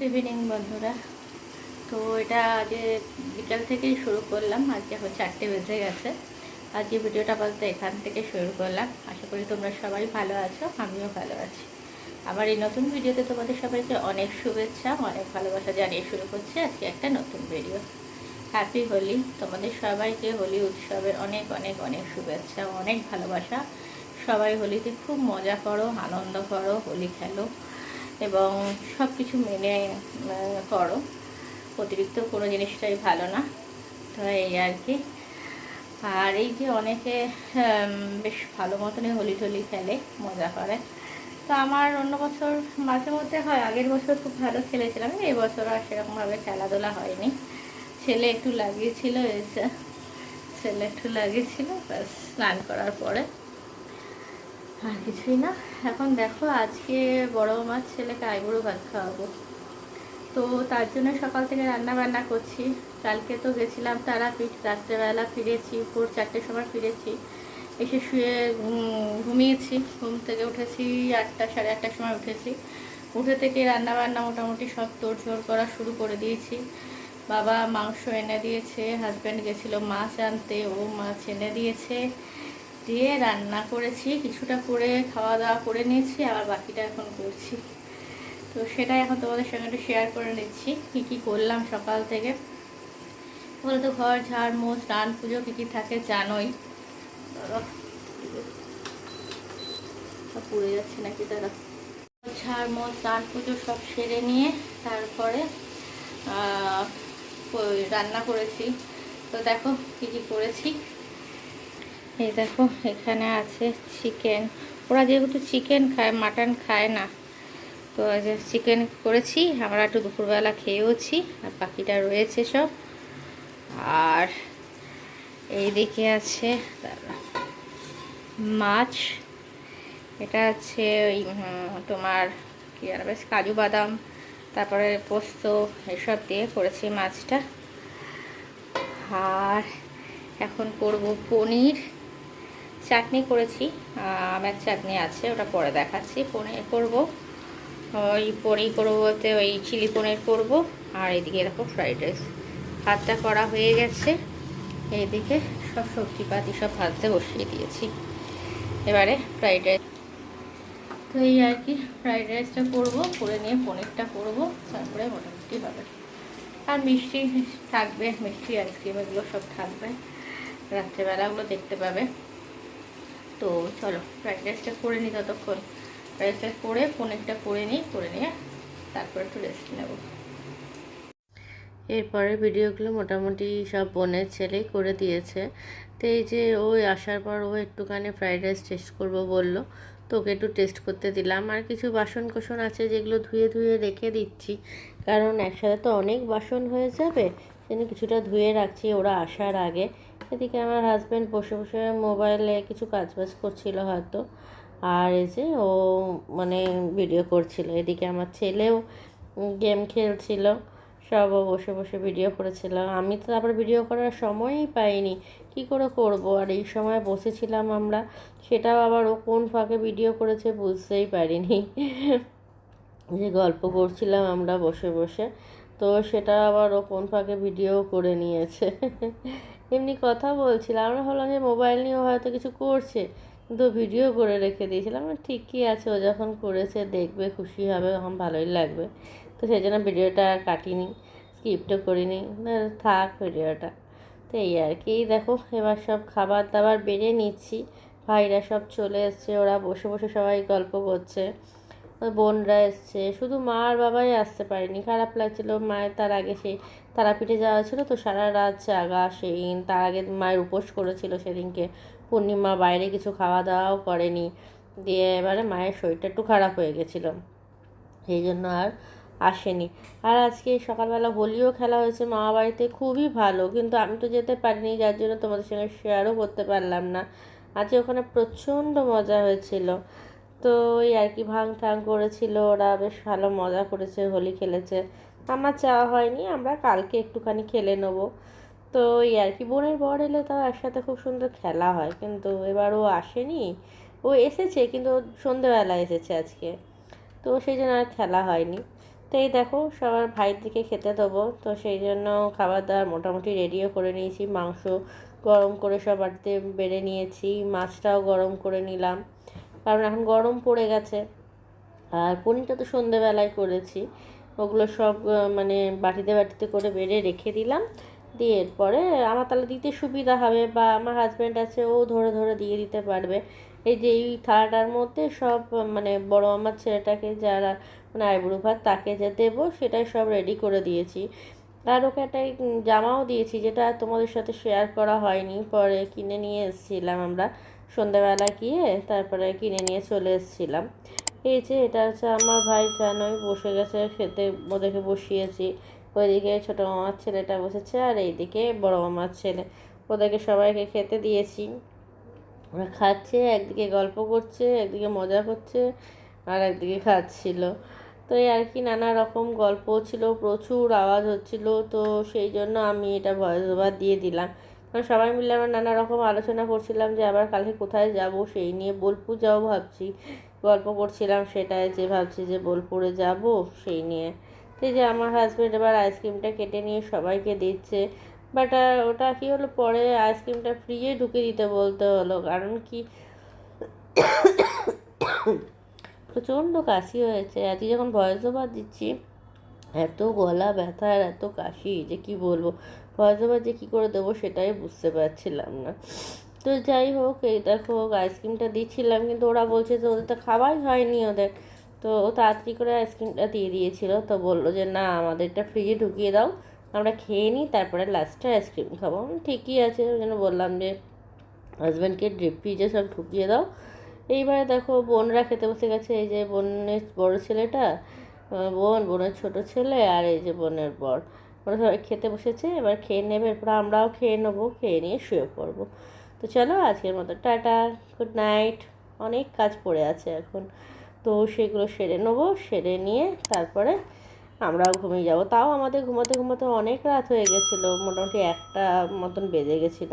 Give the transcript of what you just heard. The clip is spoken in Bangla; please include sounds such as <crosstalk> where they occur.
গুড ইভিনিং, বন্ধুরা। তো এটা আজকে বিকাল থেকেই শুরু করলাম, আজকে এখন চারটে বেজে গেছে। আজকে ভিডিওটা বলতে এখান থেকে শুরু করলাম। আশা করি তোমরা সবাই ভালো আছো, আমিও ভালো আছি। আমার এই নতুন ভিডিওতে তোমাদের সবাইকে অনেক শুভেচ্ছা, অনেক ভালোবাসা জানিয়ে শুরু করছি আজকে একটা নতুন ভিডিও। হ্যাপি হোলি তোমাদের সবাইকে হোলি উৎসবের অনেক অনেক অনেক শুভেচ্ছা, অনেক ভালোবাসা। সবাই হোলিতে খুব মজা করো, আনন্দ করো, হোলি খেলো। এবং সব কিছু মেনে করো। অতিরিক্ত কোনো জিনিসটাই ভালো না। তো এই আর কি। আর এই যে অনেকে বেশ ভালো মতনই হোলি টোলি খেলে, মজা করে। তো আমার অন্য বছর মাঝে মধ্যে হয়, আগের বছর খুব ভালো খেলেছিলাম, এই বছর আর সেরকমভাবে খেলাধুলা হয়নি। ছেলে একটু লাগিয়েছিল এসে ছেলে একটু লাগিয়েছিল, ব্যাস, স্নান করার পরে। আর কিছুই না। এখন দেখো আজকে বড় মাছ ছেলেকে আইবুড়ো ভাত খাওয়াবো। তো তার জন্য সকাল থেকে রান্না বান্না করছি। কালকে তো গেছিলাম তারাপীঠ, রাত্রেবেলা ফিরেছি, ভোর চারটের সময় ফিরেছি। এসে শুয়ে ঘুমিয়েছি। ঘুম থেকে উঠেছি আটটা, সাড়ে আটটার সময় উঠেছি। উঠে থেকে রান্না বান্না মোটামুটি সব তোড়জোড় করা শুরু করে দিয়েছি। বাবা মাংস এনে দিয়েছে হাজব্যান্ড গেছিল মাছ আনতে, ও মাছ এনে দিয়েছে। দিয়ে রান্না করেছি, কিছুটা করে খাওয়া দাওয়া করে নিয়েছি, আবার বাকিটা এখন করছি। তো সেটাই এখন তোমাদের সঙ্গে একটু শেয়ার করে নিচ্ছি, কী কী করলাম সকাল থেকে। বলে তো ঘর, ঝাড়, মোছ স্নান পুজো কী কী থাকে জানোই। পুড়ে যাচ্ছে নাকি দাদা ঝাড়, মোছ স্নান পুজো সব সেরে নিয়ে তারপরে রান্না করেছি। তো দেখো কী কী করেছি। এই দেখো, এখানে আছে চিকেন ওরা যেহেতু চিকেন খায় মাটন খায় না, তো চিকেন করেছি, আমরা একটু দুপুরবেলা খেয়েওছি, আর বাকিটা রয়েছে সব। আর এই দিকে আছে মাছ, এটা হচ্ছে ওই তোমার কি আর বেশ, কাজু বাদাম, তারপরে পোস্ত, এসব দিয়ে করেছি মাছটা। আর এখন করব পনির। চাটনি করেছি। আমের চাটনি আছে, ওটা পরে দেখাচ্ছি। পনির করব। ওই পনির করব বলতে ওই চিলি পনির করব। আর এইদিকে এরকম ফ্রাইড রাইস। ভাতটা করা হয়ে গেছে। এইদিকে সব সবজিপাতি সব ভাজতে বসিয়ে দিয়েছি। এবারে ফ্রাইড রাইস। তো এই আর কি, ফ্রাইড রাইসটা করব, করে নিয়ে পনিরটা করব। তারপরে মোটামুটি হবে। আর মিষ্টি থাকবে, মিষ্টি আইসক্রিম এগুলো সব থাকবে। রাত্রেবেলাগুলো দেখতে পাবে। তো চলো ফ্রাইড রাইসটা করে নিই ততক্ষণ। ফ্রাইড রাইসটা করে, পনিরটা করে নিই করে নিয়ে তারপরে একটু রেস্ট নেব। এরপরে ভিডিওগুলো মোটামুটি সব বোনের ছেলেই করে দিয়েছে। তো এই যে ওই আসার পর ও একটুখানি ফ্রাইড রাইস টেস্ট করব বলল, তো ওকে একটু টেস্ট করতে দিলাম। আর কিছু বাসন কোসন আছে যেগুলো ধুয়ে ধুয়ে রেখে দিচ্ছি, কারণ একসাথে তো অনেক বাসন হয়ে যাবে, সেজন্য কিছুটা ধুয়ে রাখছি ওরা আসার আগে। এদিকে আমার হাজব্যান্ড বসে বসে মোবাইলে কিছু কাজ বাজ করছিল হয়তো। আর এই যে ও মানে ভিডিও করছিল। এদিকে আমার ছেলেও গেম খেলছিল। সব বসে বসে ভিডিও করেছিল। আমি তো তারপর ভিডিও করার সময়ই পাইনি। কি করে করব? আর এই সময় বসেছিলাম আমরা। সেটাও আবার ও কোন ফাঁকে ভিডিও করেছে বুঝতেই পারিনি। যে গল্প করছিলাম আমরা বসে বসে। তো সেটা আবার ও কোন ফাঁকে ভিডিও করে নিয়েছে। এমনি কথা বলছিলাম। আমরা ভাবলাম যে মোবাইল নিয়েও হয়তো কিছু করছে, কিন্তু ভিডিও করে রেখে দিয়েছিলাম। ঠিকই আছে, ও যখন করেছে দেখবে, খুশি হবে, তখন ভালোই লাগবে। তো সেই জন্য ভিডিওটা কাটিনি, স্কিপটা করিনি। থাক ভিডিওটা। তো এই আর কি। এই দেখো, এবার সব খাবার দাবার বেড়ে নিচ্ছি। ভাইরা সব চলে এসছে, ওরা বসে বসে সবাই গল্প করছে। বোনরা এসছে। শুধু মা আর বাবাই আসতে পারেনি। খারাপ লাগছিল মায়ের, তার আগে সেই তারাপীঠে যাওয়া ছিল তো সারা রাত জাগা সেই তার আগে মায়ের উপোস করেছিল সেদিনকে। পূর্ণিমা বাইরে কিছু খাওয়া দাওয়াও করেনি। দিয়ে এবারে মায়ের শরীরটা একটু খারাপ হয়ে গেছিল। সেই জন্য আর আসেনি। আর আজকে সকালবেলা হোলিও খেলা হয়েছে মামা বাড়িতে। খুবই ভালো। কিন্তু আমি তো যেতে পারিনি, যার জন্য তোমাদের সঙ্গে শেয়ারও করতে পারলাম না। আজকে ওখানে প্রচণ্ড মজা হয়েছিল। তো ওই আর কি ভাং ঠাং করেছিল, ওরা বেশ ভালো মজা করেছে, হোলি খেলেছে। আমার চাওয়া হয়নি, আমরা কালকে একটুখানি খেলে নেব। তো ওই আর কি, বোনের বর এলে তাও একসাথে খুব সুন্দর খেলা হয়, কিন্তু এবার ও আসেনি। ও এসেছে, কিন্তু ও সন্ধেবেলা এসেছে আজকে। তো সেই জন্য আর খেলা হয়নি। তো এই দেখো, সবার ভাইয়ের দিকে খেতে দেবো। তো সেই জন্য খাবার দাবার মোটামুটি রেডিও করে নিয়েছি, মাংস গরম করে সব বাড়িতে বেড়ে নিয়েছি, মাছটাও গরম করে নিলাম। কারণ এখন গরম পড়ে গেছে। আর পনিরটা তো সন্ধেবেলায় করেছি। ওগুলো সব মানে বাটিতে বাটিতে করে বেড়ে রেখে দিলাম। দিয়ে এরপরে আমার তাহলে দিতে সুবিধা হবে বা আমার হাজব্যান্ড আছে, ও ধরে ধরে দিয়ে দিতে পারবে। এই যে এই থালাটার মধ্যে সব মানে বড় আমার ছেলেটাকে যারা মানে আইবুড়ো ভাত তাকে যে দেবো, সেটাই সব রেডি করে দিয়েছি। আর ওকে একটা জামাও দিয়েছি, যেটা তোমাদের সাথে শেয়ার করা হয়নি, পরে কিনে নিয়ে এসেছিলাম আমরা। সন্ধ্যাবেলা গিয়ে তারপরে কিনে নিয়ে চলে এসেছিলাম। এই যে এটা হচ্ছে আমার ভাই, জানোই বসে গেছে খেতে, ওদেরকে বসিয়েছি। ওইদিকে ছোটো মামার ছেলেটা বসেছে আর এইদিকে বড় মামার ছেলে। ওদেরকে সবাইকে খেতে দিয়েছি। ওরা খাচ্ছে, একদিকে গল্প করছে, একদিকে মজা করছে আর একদিকে খাচ্ছিল। তো এই আর কি নানা রকম গল্প ছিল, প্রচুর আওয়াজ হচ্ছিল। তো সেই জন্য আমি এটা ভয়েস ওভার দিয়ে দিলাম। কারণ সবাই মিলে আমরা নানা রকম আলোচনা করছিলাম যে আবার কালকে কোথায় যাব, সেই নিয়ে বোলপুর যাও ভাবছি। গল্প করছিলাম সেটাই যে ভাবছি যে বোলপুরে যাব, সেই নিয়ে। তো যে আমার হাজব্যান্ড এবার আইসক্রিমটা কেটে নিয়ে সবাইকে দিচ্ছে। বাট ওটা কি হলো? পরে আইসক্রিমটা ফ্রিজে ঢুকে দিতে বলতে হলো। কারণ কি? <coughs> প্রচণ্ড কাশি হয়েছে। আজকে যখন ভয়েস ওভার দিচ্ছি এত গলা ব্যথা আর এত কাশি, যে কি বলব? ওভার যে কী করে দেবো সেটাই বুঝতে পারছিলাম না। তো যাই হোক, এই দেখো আইসক্রিমটা দিচ্ছিলাম, কিন্তু ওরা বলছে যে ওদের তো খাওয়াই হয়নি ওদের। তো ও তাড়াতাড়ি করে আইসক্রিমটা দিয়ে দিয়েছিল, তো বলল যে না, আমাদেরটা ফ্রিজে ঢুকিয়ে দাও, আমরা খেয়ে নিই, তারপরে লাস্টে আইসক্রিম খাব। ঠিকই আছে, ওই জন্য বললাম যে হাজব্যান্ডকে ড্রিপ ফ্রিজে সব ঢুকিয়ে দাও। এইবারে দেখো বোনরা খেতে বসে গেছে, এই যে বোনের বড় ছেলেটা বোন, বোনের ছোট ছেলে আর এই যে বোনের বর। ওরা সবাই খেতে বসেছে, এবার খেয়ে নেবে, এরপর আমরাও খেয়ে নেব, খেয়ে নিয়ে শুয়ে পড়ব। তো চলো আজকের মতো টাটা, গুড নাইট। অনেক কাজ পড়ে আছে এখন। তো সেগুলো সেরে নেব, সেরে নিয়ে তারপরে আমরাও ঘুমিয়ে যাব। তাও আমাদের ঘুমাতে ঘুমাতে অনেক রাত হয়ে গেছিল, মোটামুটি একটা মতন বেজে গেছিল।